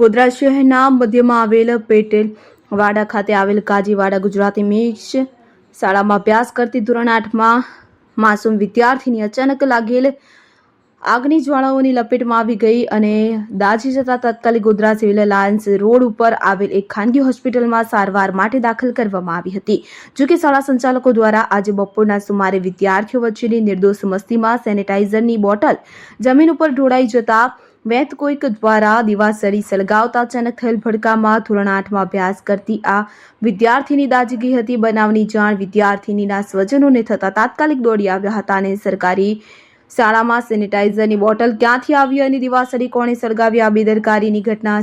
ગોધરા શહેરના મધ્યમાં આવેલ પેટેલ વાડા ખાતે આવેલ કાજીવાડા ગુજરાતી મિક્સ શાળામાં અભ્યાસ કરતી ધોરણ આઠમાં માસૂમ વિદ્યાર્થીની અચાનક લાગેલ આગની જ્વાળાઓની લપેટમાં આવી ગઈ અને દાઝી જતા તાત્કાલિક ગોધરા સિવિલ લાયન્સ રોડ ઉપર આવેલ એક ખાનગી હોસ્પિટલમાં સારવાર માટે દાખલ કરવામાં આવી હતી. જો કે શાળા સંચાલકો દ્વારા આજે બપોરના સુમારે વિદ્યાર્થીઓ વચ્ચેની નિર્દોષ મસ્તીમાં સેનેટાઇઝરની બોટલ જમીન ઉપર ઢોળાઈ જતા વેત કોઈક દ્વારા દિવાસળી સળગાવતા અચાનક થયેલ ભડકામાં ધોરણ આઠમાં અભ્યાસ કરતી આ વિદ્યાર્થીની દાજગી હતી. બનાવની જાણ વિદ્યાર્થીનીના સ્વજનોને થતાં તાત્કાલિક દોડી આવ્યા હતા અને સરકારી શાળામાં સેનિટાઈઝરની બોટલ ક્યાંથી આવી અને દિવાસળી કોણે સળગાવી આ બેદરકારીની ઘટના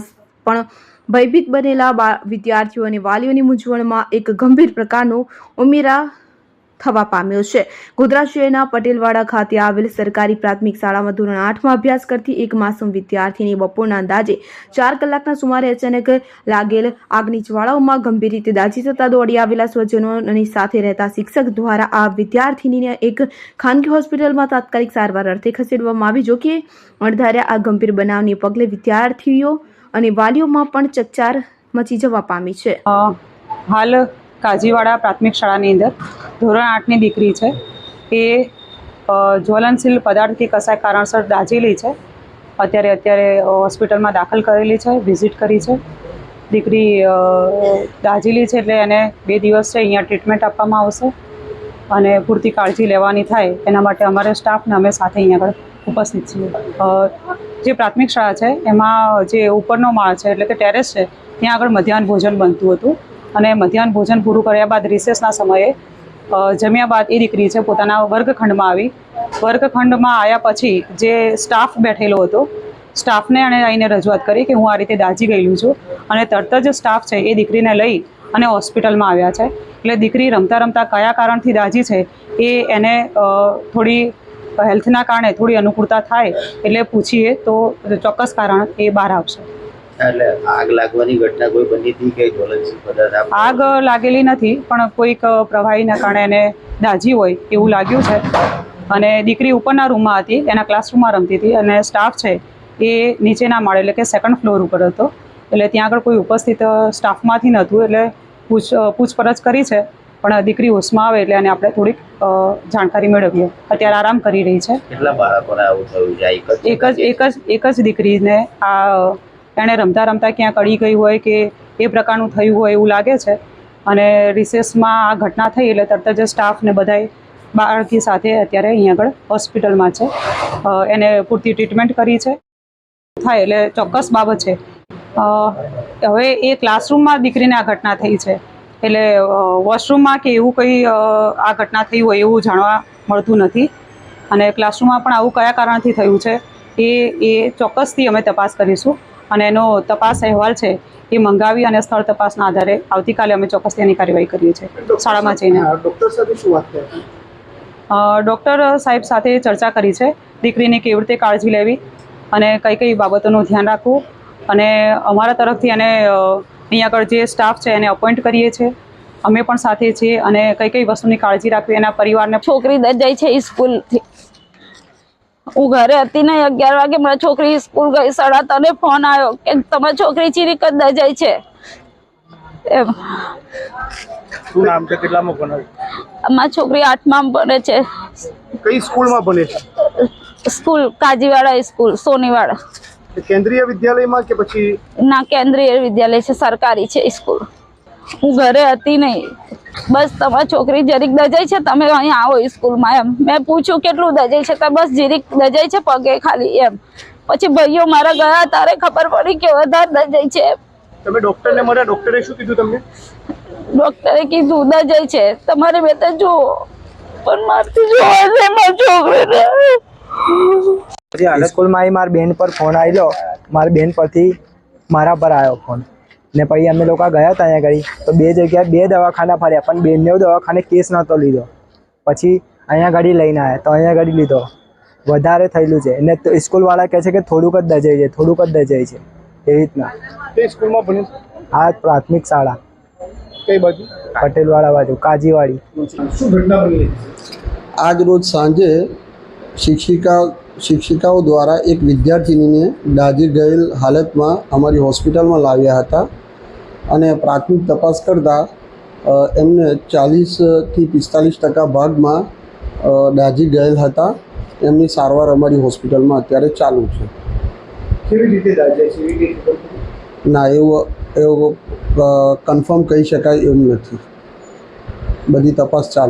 પણ ભયભીત બનેલા વિદ્યાર્થીઓ અને વાલીઓની મૂંઝવણમાં એક ગંભીર પ્રકારનો ઉમેરા થવા પામ્યો છે. ગોધરા પટેલવાડા ખાતે આવેલ સરકારી પ્રાથમિક શાળામાં ધોરણ આઠમાં અભ્યાસ કરતી એક માસૂમ વિદ્યાર્થીની બપોરના અંદાજે ચાર કલાકના સુમારે અચાનક લાગેલ આગની જ્વાળાઓમાં ગંભીર રીતે દાજી જતા દોડી આવેલા સ્વજનોની સાથે રહેતા શિક્ષક દ્વારા આ વિદ્યાર્થીનીને એક ખાનગી હોસ્પિટલમાં તાત્કાલિક સારવાર અર્થે ખસેડવામાં આવી, જો કે અણધાર્યા આ ગંભીર બનાવને પગલે વિદ્યાર્થીઓ અને વાલીઓમાં પણ ચકચાર મચી જવા પામી છે. હાલ કાજીવાડા પ્રાથમિક શાળાની અંદર. ધોરણ આઠની દીકરી છે. એ જ્વલનશીલ પદાર્થથી કશાય કારણસર દાઝેલી છે. અત્યારે અત્યારે હોસ્પિટલમાં દાખલ કરેલી છે, વિઝિટ કરી છે. દીકરી દાજેલી છે એટલે એને બે દિવસ છે અહીંયા ટ્રીટમેન્ટ આપવામાં આવશે. અને પૂરતી કાળજી લેવાની થાય એના માટે અમારે સ્ટાફને અમે સાથે અહીંયા આગળ ઉપસ્થિત છીએ. જે પ્રાથમિક શાળા છે, એમાં જે ઉપરનો માળ છે, એટલે કે ટેરેસ છે, ત્યાં આગળ મધ્યાહન ભોજન બનતું હતું. અને મધ્યાહન ભોજન પૂરું કર્યા બાદ રિસેસના સમયે જમ્યા બાદ એ દીકરી છે પોતાના વર્ગખંડમાં આવી. વર્ગખંડમાં આવ્યા પછી જે સ્ટાફ બેઠેલો હતો સ્ટાફને એણે આવીને રજૂઆત કરી કે હું આ રીતે દાઝી ગયેલું છું અને તરત જ સ્ટાફ છે એ દીકરીને લઈ અને હોસ્પિટલમાં આવ્યા છે. એટલે દીકરી રમતા રમતા કયા કારણથી દાઝી છે એ એને થોડી હેલ્થના કારણે થોડી અનુકૂળતા થાય એટલે પૂછીએ તો ચોક્કસ કારણ એ બહાર આવશે. એટલે આગ લાગવાની ઘટના કોઈ બની હતી કે જ્વલનશીલ પદાર્થ આગ લાગેલી નથી પણ કોઈક પ્રવાહીના કારણે એને દાઝી હોય એવું લાગ્યું છે. અને દીકરી ઉપરના રૂમમાં હતી એના ક્લાસરૂમમાં રમતી હતી અને સ્ટાફ છે એ નીચેના માળે એટલે કે સેકન્ડ ફ્લોર ઉપર હતો. એટલે ત્યાં આગળ કોઈ ઉપસ્થિત સ્ટાફમાંથી નહોતું એટલે પૂછ પૂછપરછ કરી છે. પણ દીકરી હોશમાં આવે એટલે એને આપણે થોડીક જાણકારી મેળવીએ. અત્યારે આરામ કરી રહી છે. કેટલા બાળકોને આવું થયું છે? આ એક જ એક જ એક જ એક જ દીકરીને આ એણે રમતા રમતા ક્યાંક અડી ગઈ હોય કે એ પ્રકારનું થયું હોય એવું લાગે છે. અને રિસેસમાં આ ઘટના થઈ એટલે તરત જ સ્ટાફને બધાએ બાળકી સાથે અત્યારે અહીં આગળ હોસ્પિટલમાં છે. એને પૂરતી ટ્રીટમેન્ટ કરી છે. થાય એટલે ચોક્કસ બાબત છે. હવે એ ક્લાસરૂમમાં દીકરીને આ ઘટના થઈ છે. એટલે વોશરૂમમાં કે એવું કંઈ આ ઘટના થઈ હોય એવું જાણવા મળતું નથી. અને ક્લાસરૂમમાં પણ આવું કયા કારણથી થયું છે એ એ ચોક્કસથી અમે તપાસ કરીશું. અને એનો તપાસ અહેવાલ છે એ મંગાવી અને સ્થળ તપાસના આધારે આવતીકાલે અમે ચોક્કસ તેની કાર્યવાહી કરીએ છીએ. શાળામાં જઈને. ડોક્ટર સાથે શું વાત થઈ ડૉક્ટર સાહેબ સાથે ચર્ચા કરી છે. દીકરીની કેવી રીતે કાળજી લેવી અને કઈ કઈ બાબતોનું ધ્યાન રાખવું અને અમારા તરફથી એને અહીંયા આગળ જે સ્ટાફ છે એને અપોઇન્ટ કરીએ છીએ. અમે પણ સાથે છીએ અને કઈ કઈ વસ્તુની કાળજી રાખવી એના પરિવારને છોકરી જાય છે સ્કૂલથી. હું ઘરે હતી ને અગિયાર વાગે મારા છોકરી સ્કૂલ ગઈ સાડા તને ફોન આવ્યો કે તમારી છોકરી ચીરી કદા જાય છે? એમ. શું નામ છે? કેટલામાં ભણે અમારી છોકરી આઠમાં ભણે છે. કઈ સ્કૂલમાં ભણે છે? School Kajiwada school Soniwada. કેન્દ્રીય વિદ્યાલયમાં કે પછી ના કેન્દ્રીય વિદ્યાલય છે સરકારી છે સ્કૂલ હું ઘરે હતી નહીં. બસ તમારી છોકરી જરીક દજાઈ છે તમે અહીંયા આવો સ્કૂલમાં એમ. મેં પૂછ્યું કેટલું દજાઈ છે તો બસ જરીક દજાઈ છે પગે ખાલી એમ. પછી ભાઈઓ મારા ગયા તારે ખબર પડી કે વધારે દજાઈ છે તમે ડોક્ટરને મળ્યા? ડોક્ટરે શું કીધું તમને? ડોક્ટરે કીધું દજાઈ છે. તમારે બે તો જુઓ. પણ મારથી જોવા છે મારી છોકરીને. સ્કૂલમાં આવી મારા બેન પર ફોન આવેલો મારા બેન પરથી મારા પર આવ્યો ફોન. ને પછી અમે લોકો ગયા હતા અહીંયા આગળ તો બે જગ્યાએ બે દવાખાના ફર્યા પણ બેને દવાખાને કેસ નહોતો લીધો. પછી અહીંયા ઘડી લઈને આવ્યા તો અહીંયા ઘડી લીધો. વધારે થયેલું છે. ને તો સ્કૂલવાળા કહે છે કે થોડુંક જ દજાઈ છે થોડુંક જ દજાઈ છે. એવી રીતના. કઈ સ્કૂલમાં છે? પ્રાથમિક શાળા. કઈ બાજુ? પટેલવાળા બાજુ કાજીવાડી. શું ઘટના બની આજ રોજ સાંજે શિક્ષિકા શિક્ષિકાઓ દ્વારા એક વિદ્યાર્થિનીને દાઝી ગયેલ હાલતમાં અમારી હોસ્પિટલમાં લાવ્યા હતા. અને પ્રાથમિક તપાસ કરતાં એમને ચાલીસથી પિસ્તાલીસ ટકા ભાગમાં દાઝી ગયેલ હતા. એમની સારવાર અમારી હોસ્પિટલમાં અત્યારે ચાલુ છે. કેવી રીતે છે? એવી ના એવું એવું કન્ફર્મ કહી શકાય એમ નથી. બધી તપાસ ચાલુ